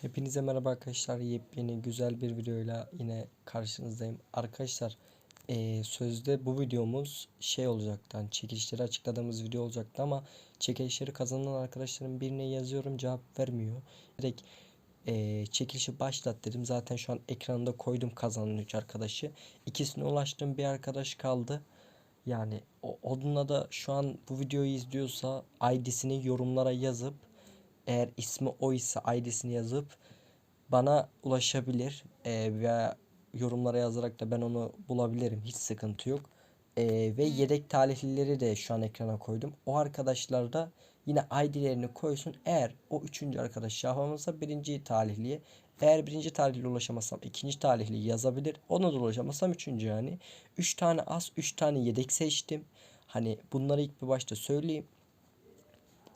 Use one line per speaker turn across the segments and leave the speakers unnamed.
Hepinize merhaba arkadaşlar. Yepyeni güzel bir videoyla yine karşınızdayım. Arkadaşlar eee, sözde bu videomuz şey olacaktı. Hani çekilişleri açıkladığımız video olacaktı ama çekilişleri kazanan arkadaşların birine yazıyorum cevap vermiyor. Direkt eee, çekilişi başlat dedim. Zaten şu an ekranda koydum kazanan 3 arkadaşı. İkisine ulaştım bir arkadaş kaldı. Yani o, onunla da şu an bu videoyu izliyorsa ID'sini yorumlara yazıp eğer ismi o ise ID'sini yazıp bana ulaşabilir Ee, veya yorumlara yazarak da ben onu bulabilirim. Hiç sıkıntı yok. Ee, ve yedek talihlileri de şu an ekrana koydum. O arkadaşlar da yine ID'lerini koysun. Eğer o üçüncü arkadaş yapamazsa birinci talihliye. Eğer birinci talihliye ulaşamazsam ikinci talihli yazabilir. Ona da ulaşamazsam üçüncü yani. Üç tane az, üç tane yedek seçtim. Hani bunları ilk bir başta söyleyeyim.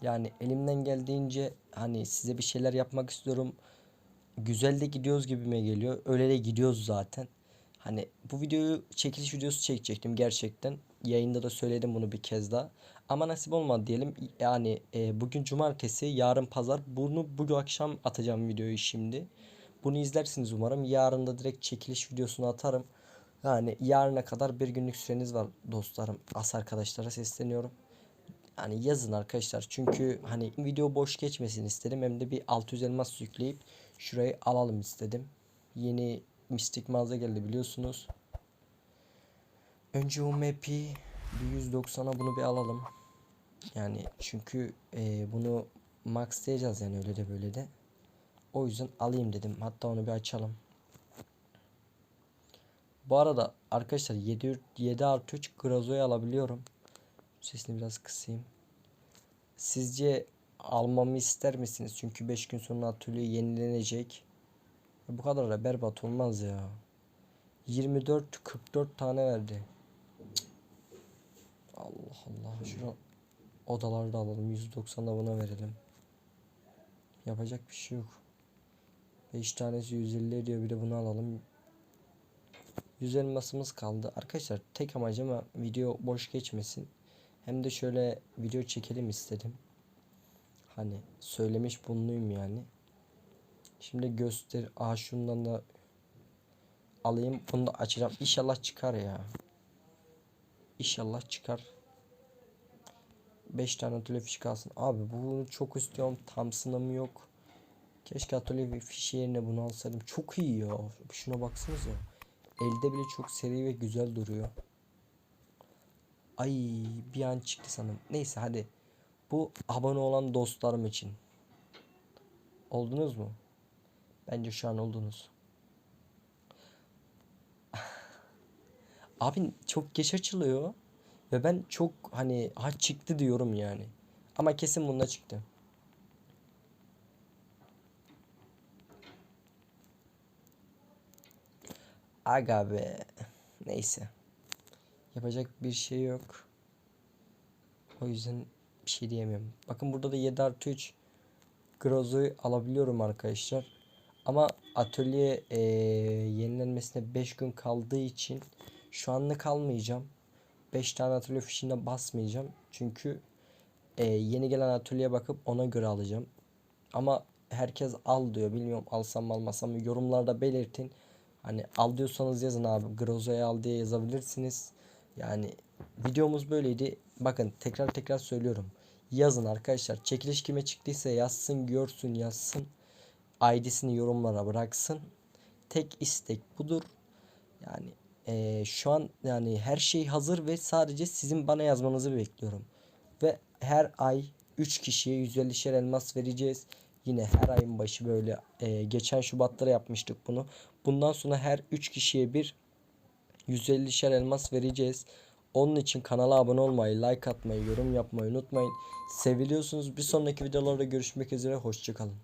Yani elimden geldiğince hani size bir şeyler yapmak istiyorum. Güzel de gidiyoruz gibime geliyor. Öyle de gidiyoruz zaten. Hani bu videoyu çekiliş videosu çekecektim gerçekten. Yayında da söyledim bunu bir kez daha. Ama nasip olmadı diyelim. Yani e, bugün cumartesi, yarın pazar. Bunu bugün akşam atacağım videoyu şimdi. Bunu izlersiniz umarım. Yarın da direkt çekiliş videosunu atarım. Yani yarına kadar bir günlük süreniz var dostlarım. As arkadaşlara sesleniyorum. Hani yazın arkadaşlar. Çünkü hani video boş geçmesin istedim. Hem de bir 600 elmas yükleyip şurayı alalım istedim. Yeni mistik mağaza geldi biliyorsunuz. Önce o map'i bir 190'a bunu bir alalım. Yani çünkü e, bunu maxlayacağız yani öyle de böyle de. O yüzden alayım dedim. Hatta onu bir açalım. Bu arada arkadaşlar 7, 7 artı 3 Grazo'yu alabiliyorum. Sesini biraz kısayım. Sizce almamı ister misiniz? Çünkü 5 gün sonra atölye yenilenecek. Bu kadar da berbat olmaz ya. 24 44 tane verdi. Allah Allah. Şunu odaları da alalım. 190 da buna verelim. Yapacak bir şey yok. 5 tanesi 150 ediyor. Bir de bunu alalım. 100 elmasımız kaldı. Arkadaşlar tek amacım video boş geçmesin. Hem de şöyle video çekelim istedim. Hani söylemiş bulunuyum yani. Şimdi göster. Aa şundan da alayım. Bunu da açacağım. İnşallah çıkar ya. İnşallah çıkar. 5 tane atölye fişi kalsın. Abi bunu çok istiyorum. Thompson'ım yok. Keşke atölye fişi yerine bunu alsaydım. Çok iyi ya. Şuna baksanıza. Elde bile çok seri ve güzel duruyor. Ay bir an çıktı sanırım. Neyse hadi. Bu abone olan dostlarım için. Oldunuz mu? Bence şu an oldunuz. Abi çok geç açılıyor. Ve ben çok hani ha çıktı diyorum yani. Ama kesin bunda çıktı. Aga be. Neyse. Yapacak bir şey yok. O yüzden bir şey diyemiyorum. Bakın burada da 7 artı 3 Grozo'yu alabiliyorum arkadaşlar. Ama atölye e, yenilenmesine 5 gün kaldığı için şu anlık almayacağım. 5 tane atölye fişine basmayacağım. Çünkü e, yeni gelen atölyeye bakıp ona göre alacağım. Ama herkes al diyor. Bilmiyorum alsam mı almasam mı. Yorumlarda belirtin. Hani al diyorsanız yazın abi. Grozo'ya al diye yazabilirsiniz. Yani videomuz böyleydi. Bakın tekrar tekrar söylüyorum. Yazın arkadaşlar. Çekiliş kime çıktıysa yazsın, görsün, yazsın. ID'sini yorumlara bıraksın. Tek istek budur. Yani eee, şu an yani her şey hazır ve sadece sizin bana yazmanızı bekliyorum. Ve her ay 3 kişiye 150'şer elmas vereceğiz. Yine her ayın başı böyle eee, geçen Şubat'ta yapmıştık bunu. Bundan sonra her 3 kişiye bir 150'şer elmas vereceğiz. Onun için kanala abone olmayı, like atmayı, yorum yapmayı unutmayın. Seviliyorsunuz. Bir sonraki videolarda görüşmek üzere. Hoşçakalın.